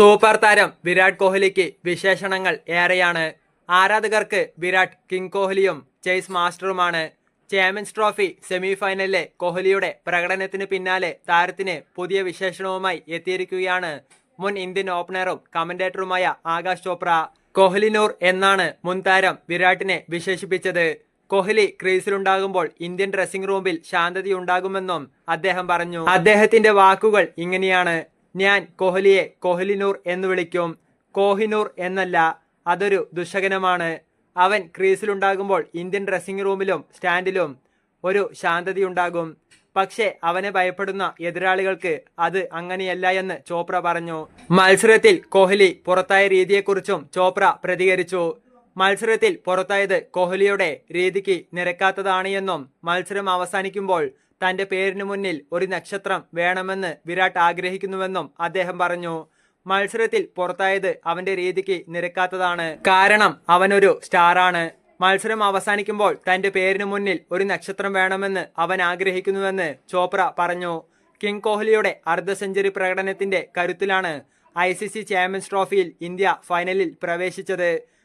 Super താരം വിരാട് കോഹ്ലിക്ക് വിശേഷണങ്ങൾ ഏറെയാണ്. ആരാധകർക്ക് വിരാട് കിങ് കോഹ്ലിയും ചേസ് മാസ്റ്ററുമാണ് ചാമ്പ്യൻസ് ട്രോഫി സെമി ഫൈനലിലെ കോഹ്ലിയുടെ പ്രകടനത്തിന് പിന്നാലെ താരത്തിന് പുതിയ വിശേഷണവുമായി എത്തിയിരിക്കുകയാണ് മുൻ ഇന്ത്യൻ ഓപ്പണറും കമന്റേറ്ററുമായ ആകാശ് ചോപ്ര. കോഹ്ലിനൂർ എന്നാണ് മുൻ താരം വിരാട്ടിനെ വിശേഷിപ്പിച്ചത്. കോഹ്ലി ക്രീസിലുണ്ടാകുമ്പോൾ ഇന്ത്യൻ ഡ്രസ്സിംഗ് റൂമിൽ ശാന്തതയുണ്ടാകുമെന്നും അദ്ദേഹം പറഞ്ഞു. അദ്ദേഹത്തിന്റെ വാക്കുകൾ ഇങ്ങനെയാണ്. ഞാൻ കോഹ്ലിയെ കോഹ്ലിനൂർ എന്ന് വിളിക്കും. കോഹിനൂർ എന്നല്ല അതൊരു ദുഷകനമാണ് അവൻ ക്രീസിലുണ്ടാകുമ്പോൾ ഇന്ത്യൻ ഡ്രസ്സിംഗ് റൂമിലും സ്റ്റാൻഡിലും ഒരു ശാന്തതയുണ്ടാകും. പക്ഷേ അവനെ ഭയപ്പെടുന്ന എതിരാളികൾക്ക് അത് അങ്ങനെയല്ല എന്ന് ചോപ്ര പറഞ്ഞു. മത്സരത്തിൽ കോഹ്ലി പുറത്തായ രീതിയെക്കുറിച്ചും ചോപ്ര പ്രതികരിച്ചു. മത്സരത്തിൽ പുറത്തായത് കോഹ്ലിയുടെ രീതിക്ക് നിരക്കാത്തതാണ് എന്നും മത്സരം അവസാനിക്കുമ്പോൾ തന്റെ പേരിനു മുന്നിൽ ഒരു നക്ഷത്രം വേണമെന്ന് വിരാട് ആഗ്രഹിക്കുന്നുവെന്നും അദ്ദേഹം പറഞ്ഞു. മത്സരത്തിൽ പുറത്തായത് അവന്റെ രീതിക്ക് നിരക്കാത്തതാണ്. കാരണം അവനൊരു സ്റ്റാറാണ്. മത്സരം അവസാനിക്കുമ്പോൾ തന്റെ പേരിനു മുന്നിൽ ഒരു നക്ഷത്രം വേണമെന്ന് അവൻ ആഗ്രഹിക്കുന്നുവെന്ന് ചോപ്ര പറഞ്ഞു. കിങ് കോഹ്ലിയുടെ അർദ്ധ സെഞ്ചുറി പ്രകടനത്തിന്റെ കരുത്തിലാണ് ഐ സി സി ചാമ്പ്യൻസ് ട്രോഫിയിൽ ഇന്ത്യ ഫൈനലിൽ പ്രവേശിച്ചത്.